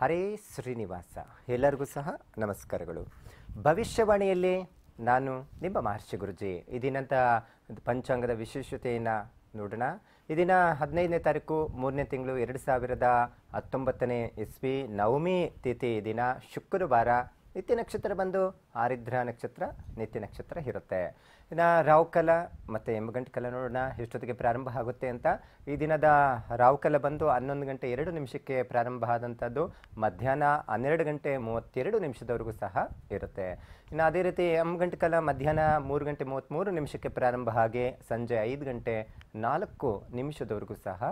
ಹರೇ ಶ್ರೀನಿವಾಸ. ಎಲ್ಲರಿಗೂ ಸಹ ನಮಸ್ಕಾರಗಳು. ಭವಿಷ್ಯವಾಣಿಯಲ್ಲಿ ನಾನು ನಿಮ್ಮ ಮಹರ್ಷಿ ಗುರುಜಿ. ಇದಿನಂತ ಪಂಚಾಂಗದ ವಿಶೇಷತೆಯನ್ನು ನೋಡೋಣ. ಇದಿನ ದಿನ ಹದಿನೈದನೇ ತಾರೀಕು, ಮೂರನೇ ತಿಂಗಳು, ಎರಡು ಸಾವಿರದ ಹತ್ತೊಂಬತ್ತನೇ ಇಸ್ವಿ ನವಮಿ ತಿಥಿ ದಿನ ಶುಕ್ರವಾರ ನಿತ್ಯ ನಕ್ಷತ್ರ ಬಂದು ಆರಿದ್ರ ನಕ್ಷತ್ರ, ನಿತ್ಯ ನಕ್ಷತ್ರ ಇರುತ್ತೆ. ಇನ್ನು ರಾಹುಕಾಲ ಮತ್ತು ಎಂಬಗಂಟೆ ಕಲ ನೋಡೋಣ, ಎಷ್ಟೊತ್ತಿಗೆ ಪ್ರಾರಂಭ ಆಗುತ್ತೆ ಅಂತ. ಈ ದಿನದ ರಾಹುಕಾಲ ಬಂದು ಹನ್ನೊಂದು ಗಂಟೆ ಎರಡು ನಿಮಿಷಕ್ಕೆ ಪ್ರಾರಂಭ ಆದಂಥದ್ದು. ಮಧ್ಯಾಹ್ನ ಹನ್ನೆರಡು ಗಂಟೆ ಮೂವತ್ತೆರಡು ನಿಮಿಷದವರೆಗೂ ಸಹ ಇರುತ್ತೆ. ಇನ್ನು ಅದೇ ರೀತಿ ಎಂಬಗಂಟೆ ಕಲ ಮಧ್ಯಾಹ್ನ ಮೂರು ಗಂಟೆ ಮೂವತ್ತ್ಮೂರು ನಿಮಿಷಕ್ಕೆ ಪ್ರಾರಂಭ ಆಗಿ ಸಂಜೆ ಐದು ಗಂಟೆ ನಾಲ್ಕು ನಿಮಿಷದವರೆಗೂ ಸಹ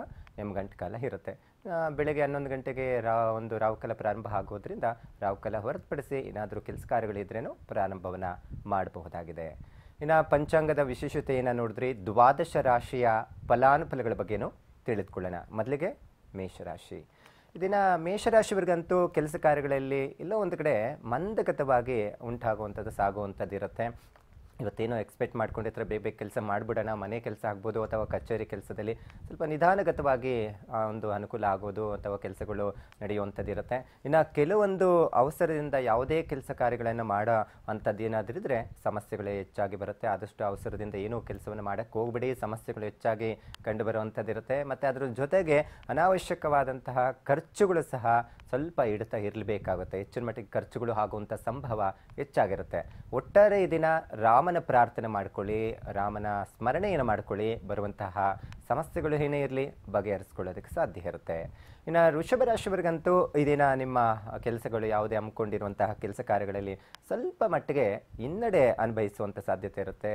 ಎಂಬಗಂಟೆ ಕಾಲ ಇರುತ್ತೆ. ಬೆಳಗ್ಗೆ ಹನ್ನೊಂದು ಗಂಟೆಗೆ ರಾ, ಒಂದು ರಾವುಕಲ ಪ್ರಾರಂಭ ಆಗೋದ್ರಿಂದ ರಾವುಕಲ ಹೊರತುಪಡಿಸಿ ಏನಾದರೂ ಕೆಲಸ ಕಾರ್ಯಗಳಿದ್ರೇನು ಪ್ರಾರಂಭವನ್ನು ಮಾಡಬಹುದಾಗಿದೆ. ಇನ್ನು ಪಂಚಾಂಗದ ವಿಶೇಷತೆಯನ್ನು ನೋಡಿದ್ರಿ ದ್ವಾದಶ ರಾಶಿಯ ಫಲಾನುಫಲಗಳ ಬಗ್ಗೆನೂ ತಿಳಿದುಕೊಳ್ಳೋಣ. ಮೊದಲಿಗೆ ಮೇಷರಾಶಿ. ಇದನ್ನು ಮೇಷರಾಶಿಯವರಿಗಂತೂ ಕೆಲಸ ಕಾರ್ಯಗಳಲ್ಲಿ ಎಲ್ಲೋ ಒಂದು ಕಡೆ ಮಂದಗತವಾಗಿ ಉಂಟಾಗುವಂಥದ್ದು, ಸಾಗುವಂಥದ್ದು ಇರುತ್ತೆ. ಇವತ್ತೇನೋ ಎಕ್ಸ್ಪೆಕ್ಟ್ ಮಾಡ್ಕೊಂಡಿರ್ತಾರೆ ಬೇಗ ಬೇಗ ಕೆಲಸ ಮಾಡಿಬಿಡೋಣ ಮನೆ ಕೆಲಸ ಆಗ್ಬೋದು ಅಥವಾ ಕಚೇರಿ ಕೆಲಸದಲ್ಲಿ ಸ್ವಲ್ಪ ನಿಧಾನಗತವಾಗಿ ಆ, ಒಂದು ಅನುಕೂಲ ಆಗೋದು ಅಥವಾ ಕೆಲಸಗಳು ನಡೆಯುವಂಥದ್ದು ಇರುತ್ತೆ. ಇನ್ನು ಕೆಲವೊಂದು ಅವಸರದಿಂದ ಯಾವುದೇ ಕೆಲಸ ಕಾರ್ಯಗಳನ್ನು ಮಾಡೋ ಅಂಥದ್ದು ಏನಾದರೂ ಇದ್ದರೆ ಸಮಸ್ಯೆಗಳು ಹೆಚ್ಚಾಗಿ ಬರುತ್ತೆ. ಆದಷ್ಟು ಅವಸರದಿಂದ ಏನೂ ಕೆಲಸವನ್ನು ಮಾಡೋಕ್ಕೆ ಹೋಗ್ಬಿಡಿ. ಸಮಸ್ಯೆಗಳು ಹೆಚ್ಚಾಗಿ ಕಂಡುಬರುವಂಥದ್ದು ಇರುತ್ತೆ. ಮತ್ತು ಅದರ ಜೊತೆಗೆ ಅನಾವಶ್ಯಕವಾದಂತಹ ಖರ್ಚುಗಳು ಸಹ ಸ್ವಲ್ಪ ಇಡ್ತಾ ಇರಲೇಬೇಕಾಗುತ್ತೆ ಹೆಚ್ಚಿನ ಮಟ್ಟಿಗೆ ಖರ್ಚುಗಳು ಆಗುವಂಥ ಸಂಭವ ಹೆಚ್ಚಾಗಿರುತ್ತೆ. ಒಟ್ಟಾರೆ ದಿನ ರಾಮನ ಪ್ರಾರ್ಥನೆ ಮಾಡ್ಕೊಳ್ಳಿ, ರಾಮನ ಸ್ಮರಣೆಯನ್ನು ಮಾಡ್ಕೊಳ್ಳಿ ಬರುವಂತಹ ಸಮಸ್ಯೆಗಳು ಏನೇ ಇರಲಿ ಬಗೆಹರಿಸ್ಕೊಳ್ಳೋದಕ್ಕೆ ಸಾಧ್ಯ ಇರುತ್ತೆ. ಇನ್ನು ಋಷಭ ರಾಶಿಯವರಿಗಂತೂ ಈ ದಿನ ನಿಮ್ಮ ಕೆಲಸಗಳು ಯಾವುದೇ ಹಮ್ಮಿಕೊಂಡಿರುವಂತಹ ಕೆಲಸ ಕಾರ್ಯಗಳಲ್ಲಿ ಸ್ವಲ್ಪ ಮಟ್ಟಿಗೆ ಹಿನ್ನಡೆ ಅನುಭವಿಸುವಂಥ ಸಾಧ್ಯತೆ ಇರುತ್ತೆ.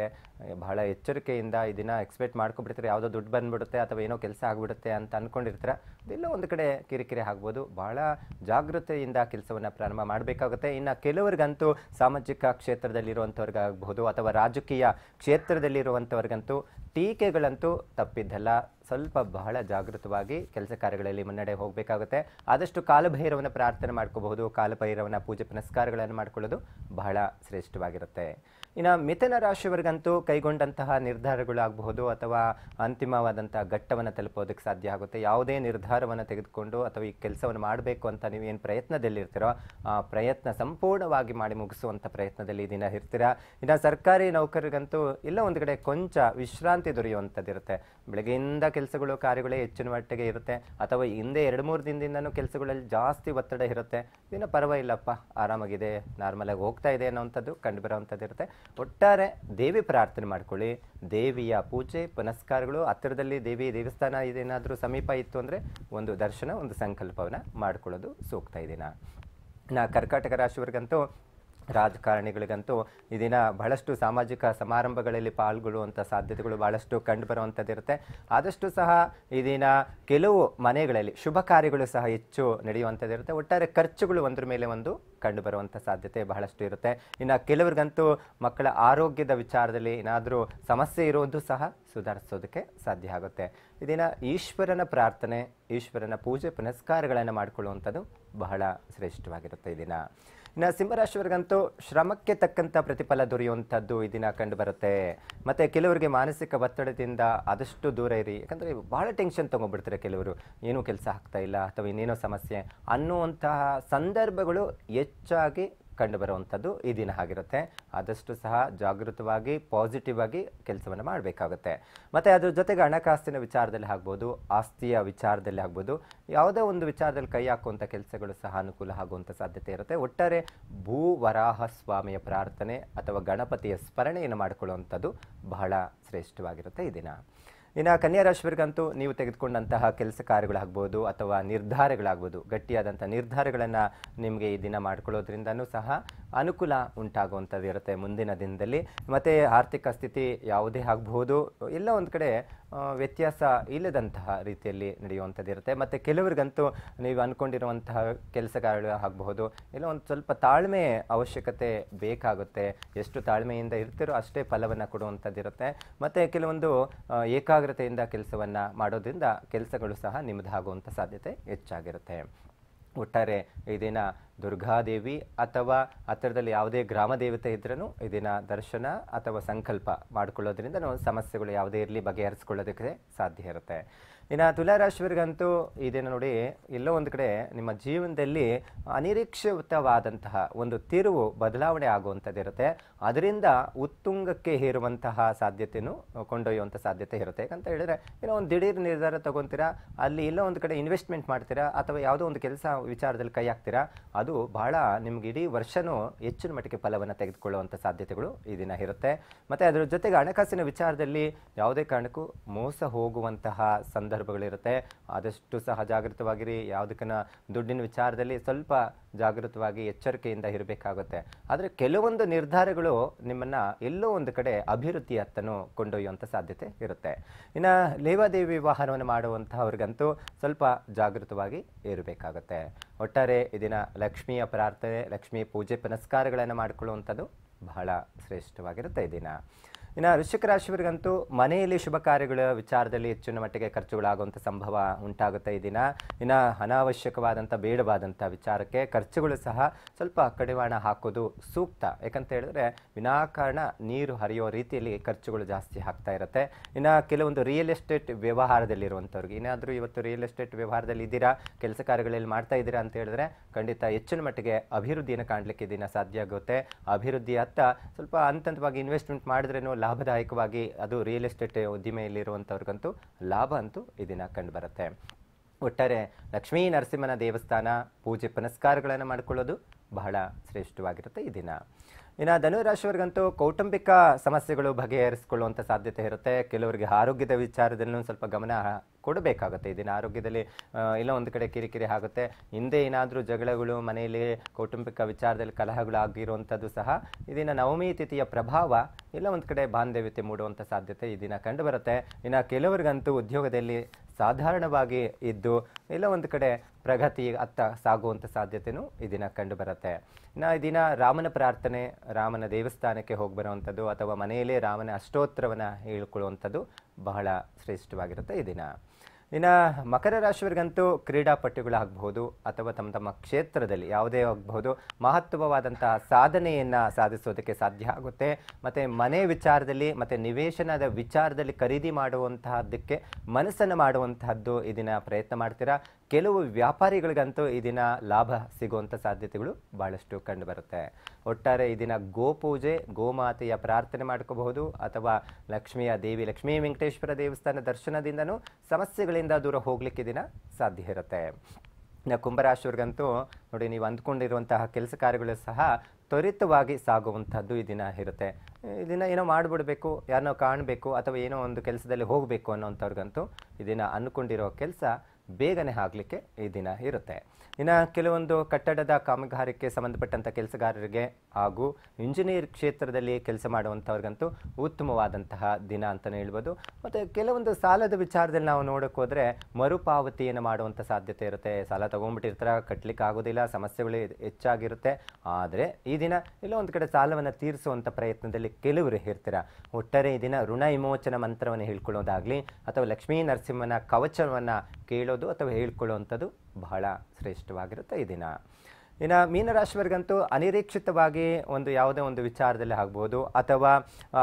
ಬಹಳ ಎಚ್ಚರಿಕೆಯಿಂದ ಇದನ್ನ ದಿನ ಎಕ್ಸ್ಪೆಕ್ಟ್ ಮಾಡ್ಕೊಬಿಡ್ತಾರೆ ಯಾವುದೋ ದುಡ್ಡು ಬಂದ್ಬಿಡುತ್ತೆ ಅಥವಾ ಏನೋ ಕೆಲಸ ಆಗಿಬಿಡುತ್ತೆ ಅಂತ ಅಂದ್ಕೊಂಡಿರ್ತಾರೆ ಅದೆಲ್ಲೋ ಒಂದು ಕಡೆ ಕಿರಿಕಿರಿ ಆಗ್ಬೋದು. ಬಹಳ ಜಾಗೃತೆಯಿಂದ ಕೆಲಸವನ್ನು ಪ್ರಾರಂಭ ಮಾಡಬೇಕಾಗುತ್ತೆ. ಇನ್ನು ಕೆಲವರಿಗಂತೂ ಸಾಮಾಜಿಕ ಕ್ಷೇತ್ರದಲ್ಲಿರುವಂಥವ್ರಿಗಾಗಬಹುದು ಅಥವಾ ರಾಜಕೀಯ ಕ್ಷೇತ್ರದಲ್ಲಿರುವಂಥವ್ರಿಗಂತೂ ಟೀಕೆಗಳಂತೂ ತಪ್ಪಿದ್ದಲ್ಲ. ಸ್ವಲ್ಪ ಬಹಳ ಜಾಗೃತವಾಗಿ ಕೆಲಸ ಕಾರ್ಯಗಳಲ್ಲಿ ಮುನ್ನಡೆ ಹೋಗಬೇಕಾಗುತ್ತೆ. ಆದಷ್ಟು ಕಾಲಭೈರವನ ಪ್ರಾರ್ಥನೆ ಮಾಡ್ಕೋಬಹುದು, ಕಾಲಭೈರವನ ಪೂಜೆ ಪುನಸ್ಕಾರಗಳನ್ನು ಮಾಡ್ಕೊಳ್ಳೋದು ಬಹಳ ಶ್ರೇಷ್ಠವಾಗಿರುತ್ತೆ. ಇನ್ನು ಮಿಥುನ ರಾಶಿಯವರಿಗಂತೂ ಕೈಗೊಂಡಂತಹ ನಿರ್ಧಾರಗಳಾಗಬಹುದು ಅಥವಾ ಅಂತಿಮವಾದಂಥ ಘಟ್ಟವನ್ನು ತಲುಪೋದಕ್ಕೆ ಸಾಧ್ಯ ಆಗುತ್ತೆ. ಯಾವುದೇ ನಿರ್ಧಾರವನ್ನು ತೆಗೆದುಕೊಂಡು ಅಥವಾ ಈ ಕೆಲಸವನ್ನು ಮಾಡಬೇಕು ಅಂತ ನೀವು ಏನು ಪ್ರಯತ್ನದಲ್ಲಿರ್ತೀರೋ, ಆ ಪ್ರಯತ್ನ ಸಂಪೂರ್ಣವಾಗಿ ಮಾಡಿ ಮುಗಿಸುವಂಥ ಪ್ರಯತ್ನದಲ್ಲಿ ದಿನ ಇರ್ತೀರಾ? ಇನ್ನು ಸರ್ಕಾರಿ ನೌಕರರಿಗಂತೂ ಎಲ್ಲ ಒಂದು ಕಡೆ ಕೊಂಚ ವಿಶ್ರಾಂತಿ ದೊರೆಯುವಂಥದ್ದಿರುತ್ತೆ. ಬೆಳಗ್ಗೆಯಿಂದ ಕೆಲಸಗಳು ಕಾರ್ಯಗಳೇ ಹೆಚ್ಚಿನ ಮಟ್ಟಿಗೆ ಇರುತ್ತೆ. ಅಥವಾ ಹಿಂದೆ ಎರಡು ಮೂರು ದಿನದಿಂದನೂ ಕೆಲಸಗಳಲ್ಲಿ ಜಾಸ್ತಿ ಒತ್ತಡ ಇರುತ್ತೆ. ದಿನ ಪರವಾಗಿಲ್ಲಪ್ಪ, ಆರಾಮಾಗಿದೆ ನಾರ್ಮಲಾಗಿ ಹೋಗ್ತಾ ಇದೆ ಅನ್ನೋವಂಥದ್ದು ಕಂಡು ಬರೋವಂಥದ್ದು ಇರುತ್ತೆ. ಒಟ್ಟಾರೆ ದೇವಿ ಪ್ರಾರ್ಥನೆ ಮಾಡ್ಕೊಳ್ಳಿ. ದೇವಿಯ ಪೂಜೆ, ಪುನಸ್ಕಾರಗಳು, ಹತ್ತಿರದಲ್ಲಿ ದೇವಿ ದೇವಸ್ಥಾನ ಇದೇನಾದರೂ ಸಮೀಪ ಇತ್ತು ಅಂದರೆ ಒಂದು ದರ್ಶನ, ಒಂದು ಸಂಕಲ್ಪವನ್ನು ಮಾಡ್ಕೊಳ್ಳೋದು ಸೂಕ್ತ ಇದೆ ನಾ ಕರ್ಕಾಟಕ ರಾಶಿಯವರಿಗಂತೂ ರಾಜಕಾರಣಿಗಳಿಗಂತೂ ಈ ದಿನ ಬಹಳಷ್ಟು ಸಾಮಾಜಿಕ ಸಮಾರಂಭಗಳಲ್ಲಿ ಪಾಲ್ಗೊಳ್ಳುವಂಥ ಸಾಧ್ಯತೆಗಳು ಬಹಳಷ್ಟು ಕಂಡುಬರುವಂಥದ್ದು ಇರುತ್ತೆ ಆದಷ್ಟು ಸಹ ಈ ದಿನ ಕೆಲವು ಮನೆಗಳಲ್ಲಿ ಶುಭ ಕಾರ್ಯಗಳು ಸಹ ಹೆಚ್ಚು ನಡೆಯುವಂಥದ್ದಿರುತ್ತೆ. ಒಟ್ಟಾರೆ ಖರ್ಚುಗಳು ಒಂದ್ರ ಮೇಲೆ ಒಂದು ಕಂಡುಬರುವಂಥ ಸಾಧ್ಯತೆ ಬಹಳಷ್ಟು ಇರುತ್ತೆ. ಇನ್ನು ಕೆಲವರಿಗಂತೂ ಮಕ್ಕಳ ಆರೋಗ್ಯದ ವಿಚಾರದಲ್ಲಿ ಏನಾದರೂ ಸಮಸ್ಯೆ ಇರೋದು ಸಹ ಸುಧಾರಿಸೋದಕ್ಕೆ ಸಾಧ್ಯ ಆಗುತ್ತೆ. ಈ ದಿನ ಈಶ್ವರನ ಪ್ರಾರ್ಥನೆ, ಈಶ್ವರನ ಪೂಜೆ ಪುನಸ್ಕಾರಗಳನ್ನು ಮಾಡಿಕೊಳ್ಳುವಂಥದ್ದು ಬಹಳ ಶ್ರೇಷ್ಠವಾಗಿರುತ್ತೆ ಈ ದಿನ. ಇನ್ನು ಸಿಂಹರಾಶಿಯವರಿಗಂತೂ ಶ್ರಮಕ್ಕೆ ತಕ್ಕಂಥ ಪ್ರತಿಫಲ ದೊರೆಯುವಂಥದ್ದು ಈ ದಿನ ಕಂಡು ಬರುತ್ತೆ. ಮತ್ತು ಕೆಲವರಿಗೆ ಮಾನಸಿಕ ಒತ್ತಡದಿಂದ ಆದಷ್ಟು ದೂರ ಇರಿ. ಯಾಕಂದರೆ ಭಾಳ ಟೆನ್ಷನ್ ತೊಗೊಂಡ್ಬಿಡ್ತಾರೆ ಕೆಲವರು. ಏನೂ ಕೆಲಸ ಆಗ್ತಾ ಇಲ್ಲ ಅಥವಾ ಇನ್ನೇನೋ ಸಮಸ್ಯೆ ಅನ್ನುವಂತಹ ಸಂದರ್ಭಗಳು ಹೆಚ್ಚಾಗಿ ಕಂಡುಬರುವಂಥದ್ದು ಈ ದಿನ ಆಗಿರುತ್ತೆ. ಆದಷ್ಟು ಸಹ ಜಾಗೃತವಾಗಿ ಪಾಸಿಟಿವ್ ಆಗಿ ಕೆಲಸವನ್ನು ಮಾಡಬೇಕಾಗುತ್ತೆ. ಮತ್ತು ಅದ್ರ ಜೊತೆಗೆ ಹಣಕಾಸಿನ ವಿಚಾರದಲ್ಲಿ ಆಗ್ಬೋದು, ಆಸ್ತಿಯ ವಿಚಾರದಲ್ಲಿ ಆಗ್ಬೋದು, ಯಾವುದೇ ಒಂದು ವಿಚಾರದಲ್ಲಿ ಕೈ ಹಾಕುವಂಥ ಕೆಲಸಗಳು ಸಹ ಅನುಕೂಲ ಆಗುವಂಥ ಸಾಧ್ಯತೆ ಇರುತ್ತೆ. ಒಟ್ಟಾರೆ ಭೂ ವರಾಹ ಸ್ವಾಮಿಯ ಪ್ರಾರ್ಥನೆ ಅಥವಾ ಗಣಪತಿಯ ಸ್ಮರಣೆಯನ್ನು ಮಾಡಿಕೊಳ್ಳುವಂಥದ್ದು ಬಹಳ ಶ್ರೇಷ್ಠವಾಗಿರುತ್ತೆ ಈ ದಿನ. ಇನ್ನು ಕನ್ಯಾ ರಾಶಿಯವರಿಗಂತೂ ನೀವು ತೆಗೆದುಕೊಂಡಂತಹ ಕೆಲಸ ಕಾರ್ಯಗಳಾಗ್ಬೋದು ಅಥವಾ ನಿರ್ಧಾರಗಳಾಗ್ಬೋದು, ಗಟ್ಟಿಯಾದಂಥ ನಿರ್ಧಾರಗಳನ್ನು ನಿಮಗೆ ಈ ದಿನ ಮಾಡ್ಕೊಳ್ಳೋದ್ರಿಂದನೂ ಸಹ ಅನುಕೂಲ ಉಂಟಾಗುವಂಥದ್ದು ಇರುತ್ತೆ ಮುಂದಿನ ದಿನದಲ್ಲಿ. ಮತ್ತು ಆರ್ಥಿಕ ಸ್ಥಿತಿ ಯಾವುದೇ ಆಗ್ಬೋದು, ಎಲ್ಲ ಒಂದು ಕಡೆ ವ್ಯತ್ಯಾಸ ಇಲ್ಲದಂತಹ ರೀತಿಯಲ್ಲಿ ನಡೆಯುವಂಥದ್ದು ಇರುತ್ತೆ. ಮತ್ತು ಕೆಲವರಿಗಂತೂ ನೀವು ಅಂದ್ಕೊಂಡಿರುವಂತಹ ಕೆಲಸ ಕಾರ್ಯಗಳು ಆಗಬಹುದು. ಇಲ್ಲ, ಒಂದು ಸ್ವಲ್ಪ ತಾಳ್ಮೆ ಅವಶ್ಯಕತೆ ಬೇಕಾಗುತ್ತೆ. ಎಷ್ಟು ತಾಳ್ಮೆಯಿಂದ ಇರ್ತೀರೋ ಅಷ್ಟೇ ಫಲವನ್ನು ಕೊಡುವಂಥದ್ದು ಇರುತ್ತೆ. ಮತ್ತು ಕೆಲವೊಂದು ಏಕಾಗ್ರತೆಯಿಂದ ಕೆಲಸವನ್ನು ಮಾಡೋದ್ರಿಂದ ಕೆಲಸಗಳು ಸಹ ನಿಮ್ಮದಾಗುವಂಥ ಸಾಧ್ಯತೆ ಹೆಚ್ಚಾಗಿರುತ್ತೆ. ಒಟ್ಟಾರೆ ಈ ದಿನ ದುರ್ಗಾದೇವಿ ಅಥವಾ ಹತ್ತಿರದಲ್ಲಿ ಯಾವುದೇ ಗ್ರಾಮ ದೇವತೆ ಇದ್ರೂ ಈ ದಿನ ದರ್ಶನ ಅಥವಾ ಸಂಕಲ್ಪ ಮಾಡಿಕೊಳ್ಳೋದ್ರಿಂದ ನಾವು ಸಮಸ್ಯೆಗಳು ಯಾವುದೇ ಇರಲಿ ಬಗೆಹರಿಸ್ಕೊಳ್ಳೋದಕ್ಕೆ ಸಾಧ್ಯ ಇರುತ್ತೆ. ಇನ್ನು ತುಲಾರಾಶಿಯವರಿಗಂತೂ ಇದೇನು ನೋಡಿ, ಎಲ್ಲೋ ಒಂದು ಕಡೆ ನಿಮ್ಮ ಜೀವನದಲ್ಲಿ ಅನಿರೀಕ್ಷಿತವಾದಂತಹ ಒಂದು ತಿರುವು ಬದಲಾವಣೆ ಆಗುವಂಥದ್ದಿರುತ್ತೆ ಅದರಿಂದ ಉತ್ತುಂಗಕ್ಕೆ ಹೇರುವಂತಹ ಸಾಧ್ಯತೆಯೂ ಕೊಂಡೊಯ್ಯುವಂಥ ಸಾಧ್ಯತೆ ಇರುತ್ತೆ. ಯಾಕಂತ ಹೇಳಿದ್ರೆ, ಏನೋ ಒಂದು ದಿಢೀರ್ ನಿರ್ಧಾರ ತಗೊತೀರಾ, ಅಲ್ಲಿ ಎಲ್ಲೋ ಒಂದು ಕಡೆ ಇನ್ವೆಸ್ಟ್ಮೆಂಟ್ ಮಾಡ್ತೀರಾ, ಅಥವಾ ಯಾವುದೋ ಒಂದು ಕೆಲಸ ವಿಚಾರದಲ್ಲಿ ಕೈ ಹಾಕ್ತೀರಾ, ಅದು ಬಹಳ ನಿಮ್ಗೆ ಇಡೀ ವರ್ಷನೂ ಹೆಚ್ಚಿನ ಮಟ್ಟಿಗೆ ಫಲವನ್ನು ತೆಗೆದುಕೊಳ್ಳುವಂಥ ಸಾಧ್ಯತೆಗಳು ಈ ದಿನ ಇರುತ್ತೆ. ಮತ್ತು ಅದರ ಜೊತೆಗೆ ಹಣಕಾಸಿನ ವಿಚಾರದಲ್ಲಿ ಯಾವುದೇ ಕಾರಣಕ್ಕೂ ಮೋಸ ಹೋಗುವಂತಹ ಸಂದರ್ಭಗಳಿರುತ್ತೆ. ಆದಷ್ಟು ಸಹ ಜಾಗೃತವಾಗಿರಿ. ಯಾವುದಕ್ಕನ ದುಡ್ಡಿನ ವಿಚಾರದಲ್ಲಿ ಸ್ವಲ್ಪ ಜಾಗೃತವಾಗಿ ಎಚ್ಚರಿಕೆಯಿಂದ ಇರಬೇಕಾಗುತ್ತೆ. ಆದರೆ ಕೆಲವೊಂದು ನಿರ್ಧಾರಗಳು ನಿಮ್ಮನ್ನು ಎಲ್ಲೋ ಒಂದು ಕಡೆ ಅಭಿವೃದ್ಧಿಯತ್ತನು ಕೊಂಡೊಯ್ಯುವಂಥ ಸಾಧ್ಯತೆ ಇರುತ್ತೆ. ಇನ್ನು ಲೇವಾದೇವಿ ವ್ಯವಹಾರವನ್ನು ಮಾಡುವಂತಹವ್ರಿಗಂತೂ ಸ್ವಲ್ಪ ಜಾಗೃತವಾಗಿ ಇರಬೇಕಾಗುತ್ತೆ. ಒಟ್ಟಾರೆ ದಿನ ಲಕ್ಷ್ಮಿಯ ಪ್ರಾರ್ಥನೆ, ಲಕ್ಷ್ಮಿ ಪೂಜೆ ಪುನಸ್ಕಾರಗಳನ್ನು ಮಾಡಿಕೊಳ್ಳುವಂಥದ್ದು ಬಹಳ ಶ್ರೇಷ್ಠವಾಗಿರುತ್ತೆ ಈ ದಿನ. ಇನ್ನು ವೃಶ್ಚಿಕ ರಾಶಿಯವರಿಗಂತೂ ಮನೆಯಲ್ಲಿ ಶುಭ ಕಾರ್ಯಗಳ ವಿಚಾರದಲ್ಲಿ ಹೆಚ್ಚಿನ ಮಟ್ಟಿಗೆ ಖರ್ಚುಗಳಾಗುವಂಥ ಸಂಭವ ಉಂಟಾಗುತ್ತೆ ಈ ದಿನ. ಇನ್ನು ಅನಾವಶ್ಯಕವಾದಂಥ, ಬೇಡವಾದಂಥ ವಿಚಾರಕ್ಕೆ ಖರ್ಚುಗಳು ಸಹ ಸ್ವಲ್ಪ ಕಡಿವಾಣ ಹಾಕೋದು ಸೂಕ್ತ. ಯಾಕಂತ ಹೇಳಿದ್ರೆ ವಿನಾಕಾರಣ ನೀರು ಹರಿಯೋ ರೀತಿಯಲ್ಲಿ ಖರ್ಚುಗಳು ಜಾಸ್ತಿ ಆಗ್ತಾ ಇರುತ್ತೆ. ಇನ್ನು ಕೆಲವೊಂದು ರಿಯಲ್ ಎಸ್ಟೇಟ್ ವ್ಯವಹಾರದಲ್ಲಿರುವಂಥವ್ರಿಗೆ ಏನಾದರೂ ಇವತ್ತು ರಿಯಲ್ ಎಸ್ಟೇಟ್ ವ್ಯವಹಾರದಲ್ಲಿ ಇದ್ದೀರಾ, ಕೆಲಸ ಕಾರ್ಯಗಳಲ್ಲಿ ಮಾಡ್ತಾ ಇದ್ದೀರಾ ಅಂತ ಹೇಳಿದ್ರೆ ಖಂಡಿತ ಹೆಚ್ಚಿನ ಮಟ್ಟಿಗೆ ಅಭಿವೃದ್ಧಿಯನ್ನು ಕಾಣಲಿಕ್ಕೆ ದಿನ ಸಾಧ್ಯ ಆಗುತ್ತೆ. ಅಭಿವೃದ್ಧಿ ಅತ್ತ ಸ್ವಲ್ಪ ಹಂತವಾಗಿ ಇನ್ವೆಸ್ಟ್ಮೆಂಟ್ ಮಾಡಿದ್ರೇನು ಲಾಭದಾಯಕವಾಗಿ ಅದು ರಿಯಲ್ ಎಸ್ಟೇಟ್ ಉದ್ದಿಮೆಯಲ್ಲಿರುವಂಥವ್ರಿಗಂತೂ ಲಾಭ ಅಂತೂ ಈ ದಿನ ಕಂಡು ಬರುತ್ತೆ ಒಟ್ಟಾರೆ ಲಕ್ಷ್ಮೀ ನರಸಿಂಹನ ದೇವಸ್ಥಾನ ಪೂಜೆ ಪುನಸ್ಕಾರಗಳನ್ನು ಮಾಡಿಕೊಳ್ಳೋದು ಬಹಳ ಶ್ರೇಷ್ಠವಾಗಿರುತ್ತೆ ಈ ದಿನ. ಇನ್ನು ಧನುರಾಶಿಯವರಿಗಂತೂ ಕೌಟುಂಬಿಕ ಸಮಸ್ಯೆಗಳು ಬಗೆಹರಿಸಿಕೊಳ್ಳುವಂಥ ಸಾಧ್ಯತೆ ಇರುತ್ತೆ. ಕೆಲವರಿಗೆ ಆರೋಗ್ಯದ ವಿಚಾರದಲ್ಲೂ ಸ್ವಲ್ಪ ಗಮನ ಕೊಡಬೇಕಾಗುತ್ತೆ. ಈ ದಿನ ಆರೋಗ್ಯದಲ್ಲಿ ಇಲ್ಲ ಒಂದು ಕಡೆ ಕಿರಿಕಿರಿ ಆಗುತ್ತೆ. ಹಿಂದೆ ಏನಾದರೂ ಜಗಳಗಳು, ಮನೆಯಲ್ಲಿ ಕೌಟುಂಬಿಕ ವಿಚಾರದಲ್ಲಿ ಕಲಹಗಳು ಆಗಿರುವಂಥದ್ದು ಸಹ ಇದನ್ನ ನವಮಿ ತಿಥಿಯ ಪ್ರಭಾವ ಎಲ್ಲ ಒಂದು ಕಡೆ ಬಾಂಧವ್ಯತೆ ಮೂಡುವಂಥ ಸಾಧ್ಯತೆ ಈ ದಿನ ಕಂಡು ಬರುತ್ತೆ ಇನ್ನು ಕೆಲವರಿಗಂತೂ ಉದ್ಯೋಗದಲ್ಲಿ ಸಾಧಾರಣವಾಗಿ ಇದ್ದು ಎಲ್ಲ ಒಂದು ಕಡೆ ಪ್ರಗತಿ ಅತ್ತ ಸಾಗುವಂಥ ಸಾಧ್ಯತೆಯೂ ಈ ದಿನ ಕಂಡು ಬರುತ್ತೆ. ಇನ್ನು ಈ ದಿನ ರಾಮನ ಪ್ರಾರ್ಥನೆ, ರಾಮನ ದೇವಸ್ಥಾನಕ್ಕೆ ಹೋಗಿ ಬರುವಂಥದ್ದು ಅಥವಾ ಮನೆಯಲ್ಲೇ ರಾಮನ ಅಷ್ಟೋತ್ತರವನ್ನು ಹೇಳ್ಕೊಳ್ಳುವಂಥದ್ದು ಬಹಳ ಶ್ರೇಷ್ಠವಾಗಿರುತ್ತೆ ಈ ದಿನ. ಇನ್ನು ಮಕರ ರಾಶಿಯವರಿಗಂತೂ ಕ್ರೀಡಾಪಟುಗಳಾಗಬಹುದು ಅಥವಾ ತಮ್ಮ ತಮ್ಮ ಕ್ಷೇತ್ರದಲ್ಲಿ ಯಾವುದೇ ಆಗಬಹುದು. ಮಹತ್ವವಾದಂತಹ ಸಾಧನೆಯನ್ನು ಸಾಧಿಸೋದಕ್ಕೆ ಸಾಧ್ಯ ಆಗುತ್ತೆ. ಮತ್ತು ಮನೆ ವಿಚಾರದಲ್ಲಿ, ಮತ್ತು ನಿವೇಶನದ ವಿಚಾರದಲ್ಲಿ ಖರೀದಿ ಮಾಡುವಂತಹದ್ದಕ್ಕೆ, ಮನಸ್ಸನ್ನು ಮಾಡುವಂತಹದ್ದು ಈ ದಿನ ಪ್ರಯತ್ನ ಮಾಡ್ತೀರಾ? ಕೆಲವು ವ್ಯಾಪಾರಿಗಳಿಗಂತೂ ಈ ದಿನ ಲಾಭ ಸಿಗುವಂಥ ಸಾಧ್ಯತೆಗಳು ಭಾಳಷ್ಟು ಕಂಡು ಬರುತ್ತೆ ಒಟ್ಟಾರೆ ಈ ದಿನ ಗೋಪೂಜೆ, ಗೋಮಾತೆಯ ಪ್ರಾರ್ಥನೆ ಮಾಡ್ಕೋಬಹುದು ಅಥವಾ ಲಕ್ಷ್ಮಿಯ ದೇವಿ, ಲಕ್ಷ್ಮೀ ವೆಂಕಟೇಶ್ವರ ದೇವಸ್ಥಾನ ದರ್ಶನದಿಂದನೂ ಸಮಸ್ಯೆಗಳಿಂದ ದೂರ ಹೋಗ್ಲಿಕ್ಕೆ ದಿನ ಸಾಧ್ಯ ಇರುತ್ತೆ. ಕುಂಭರಾಶಿಯವ್ರಿಗಂತೂ ನೋಡಿ ನೀವು ಅಂದ್ಕೊಂಡಿರುವಂತಹ ಕೆಲಸ ಕಾರ್ಯಗಳು ಸಹ ತ್ವರಿತವಾಗಿ ಸಾಗುವಂಥದ್ದು ಈ ದಿನ ಇರುತ್ತೆ. ಈ ದಿನ ಏನೋ ಮಾಡಿಬಿಡ್ಬೇಕು, ಯಾರನ್ನೋ ಕಾಣಬೇಕು ಅಥವಾ ಏನೋ ಒಂದು ಕೆಲಸದಲ್ಲಿ ಹೋಗಬೇಕು ಅನ್ನೋಂಥವ್ರಿಗಂತೂ ಈ ದಿನ ಅಂದ್ಕೊಂಡಿರೋ ಕೆಲಸ ಬೇಗನೆ ಆಗಲಿಕ್ಕೆ ಈ ದಿನ ಇರುತ್ತೆ. ಇನ್ನು ಕೆಲವೊಂದು ಕಟ್ಟಡದ ಕಾಮಗಾರಿಕೆ ಸಂಬಂಧಪಟ್ಟಂಥ ಕೆಲಸಗಾರರಿಗೆ ಹಾಗೂ ಇಂಜಿನಿಯರ್ ಕ್ಷೇತ್ರದಲ್ಲಿ ಕೆಲಸ ಮಾಡುವಂಥವ್ರಿಗಂತೂ ಉತ್ತಮವಾದಂತಹ ದಿನ ಅಂತಲೇ ಹೇಳ್ಬೋದು. ಮತ್ತು ಕೆಲವೊಂದು ಸಾಲದ ವಿಚಾರದಲ್ಲಿ ನಾವು ನೋಡೋಕ್ಕೆ ಹೋದರೆ ಮರುಪಾವತಿಯನ್ನು ಮಾಡುವಂಥ ಸಾಧ್ಯತೆ ಇರುತ್ತೆ. ಸಾಲ ತೊಗೊಂಡ್ಬಿಟ್ಟಿರ್ತಾರೆ ಕಟ್ಟಲಿಕ್ಕೆ ಆಗೋದಿಲ್ಲ, ಸಮಸ್ಯೆಗಳು ಹೆಚ್ಚಾಗಿರುತ್ತೆ. ಆದರೆ ಈ ದಿನ ಎಲ್ಲೋ ಒಂದು ಕಡೆ ಸಾಲವನ್ನು ತೀರಿಸುವಂಥ ಪ್ರಯತ್ನದಲ್ಲಿ ಕೆಲವರು ಇರ್ತೀರ. ಒಟ್ಟಾರೆ ಈ ದಿನ ಋಣ ವಿಮೋಚನ ಮಂತ್ರವನ್ನು ಹೇಳ್ಕೊಳ್ಳೋದಾಗಲಿ ಅಥವಾ ಲಕ್ಷ್ಮೀ ನರಸಿಂಹನ ಕವಚವನ್ನು ಕೇಳೋದು ಅಥವಾ ಹೇಳ್ಕೊಳ್ಳುವಂಥದ್ದು ಬಹಳ ಶ್ರೇಷ್ಠವಾಗಿರುತ್ತೆ ಈ ದಿನ. ಇನ್ನು ಮೀನರಾಶಿಯವರಿಗಂತೂ ಅನಿರೀಕ್ಷಿತವಾಗಿ ಒಂದು ಯಾವುದೇ ಒಂದು ವಿಚಾರದಲ್ಲಿ ಆಗ್ಬೋದು ಅಥವಾ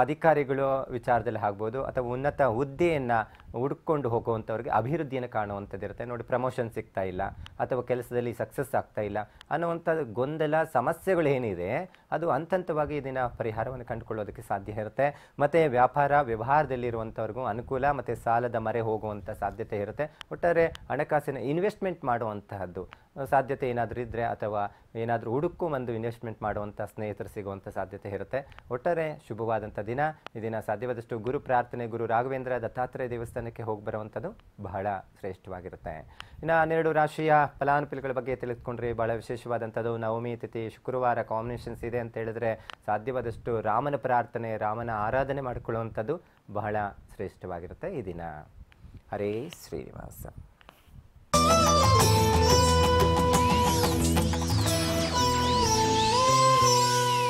ಅಧಿಕಾರಿಗಳು ವಿಚಾರದಲ್ಲಿ ಆಗ್ಬೋದು ಅಥವಾ ಉನ್ನತ ಹುದ್ದೆಯನ್ನು ಹುಡ್ಕೊಂಡು ಹೋಗುವಂಥವ್ರಿಗೆ ಅಭಿವೃದ್ಧಿಯನ್ನು ಕಾಣುವಂಥದ್ದು ಇರುತ್ತೆ. ನೋಡಿ ಪ್ರಮೋಷನ್ ಸಿಗ್ತಾ ಇಲ್ಲ, ಅಥವಾ ಕೆಲಸದಲ್ಲಿ ಸಕ್ಸಸ್ ಆಗ್ತಾ ಇಲ್ಲ ಅನ್ನುವಂಥ ಗೊಂದಲ, ಸಮಸ್ಯೆಗಳು ಏನಿದೆ, ಅದು ಹಂತ ಹಂತವಾಗಿ ಇದನ್ನ ಪರಿಹಾರವನ್ನು ಕಂಡುಕೊಳ್ಳೋದಕ್ಕೆ ಸಾಧ್ಯ ಇರುತ್ತೆ. ಮತ್ತು ವ್ಯಾಪಾರ, ವ್ಯವಹಾರದಲ್ಲಿರುವಂಥವ್ರಿಗೂ ಅನುಕೂಲ, ಮತ್ತು ಸಾಲದ ಮರೆ ಹೋಗುವಂಥ ಸಾಧ್ಯತೆ ಇರುತ್ತೆ. ಒಟ್ಟಾರೆ ಹಣಕಾಸಿನ ಇನ್ವೆಸ್ಟ್ಮೆಂಟ್ ಮಾಡುವಂತಹದ್ದು ಸಾಧ್ಯತೆ ಏನಾದರೂ ಇದ್ದರೆ ಅಥವಾ ಏನಾದರೂ ಹುಡುಕು ಒಂದು ಇನ್ವೆಸ್ಟ್ಮೆಂಟ್ ಮಾಡುವಂಥ ಸ್ನೇಹಿತರು ಸಿಗುವಂಥ ಸಾಧ್ಯತೆ ಇರುತ್ತೆ. ಒಟ್ಟಾರೆ ಶುಭವಾದಂಥ ದಿನ. ಈ ದಿನ ಸಾಧ್ಯವಾದಷ್ಟು ಗುರು ಪ್ರಾರ್ಥನೆ, ಗುರು ರಾಘವೇಂದ್ರ ದತ್ತಾತ್ರೇಯ ದೇವಸ್ಥಾನಕ್ಕೆ ಹೋಗಿ ಬರುವಂಥದ್ದು ಬಹಳ ಶ್ರೇಷ್ಠವಾಗಿರುತ್ತೆ. ಇನ್ನು ಹನ್ನೆರಡು ರಾಶಿಯ ಫಲಾನುಭವಿಗಳ ಬಗ್ಗೆ ತಿಳಿದುಕೊಂಡ್ರೆ ಬಹಳ ವಿಶೇಷವಾದಂಥದ್ದು ನವಮಿ ತಿಥಿ, ಶುಕ್ರವಾರ ಕಾಂಬಿನೇಷನ್ಸ್ ಇದೆ ಅಂತ ಹೇಳಿದ್ರೆ ಸಾಧ್ಯವಾದಷ್ಟು ರಾಮನ ಪ್ರಾರ್ಥನೆ, ರಾಮನ ಆರಾಧನೆ ಮಾಡಿಕೊಳ್ಳುವಂಥದ್ದು ಬಹಳ ಶ್ರೇಷ್ಠವಾಗಿರುತ್ತೆ ಈ ದಿನ. ಹರೇ ಶ್ರೀನಿವಾಸ.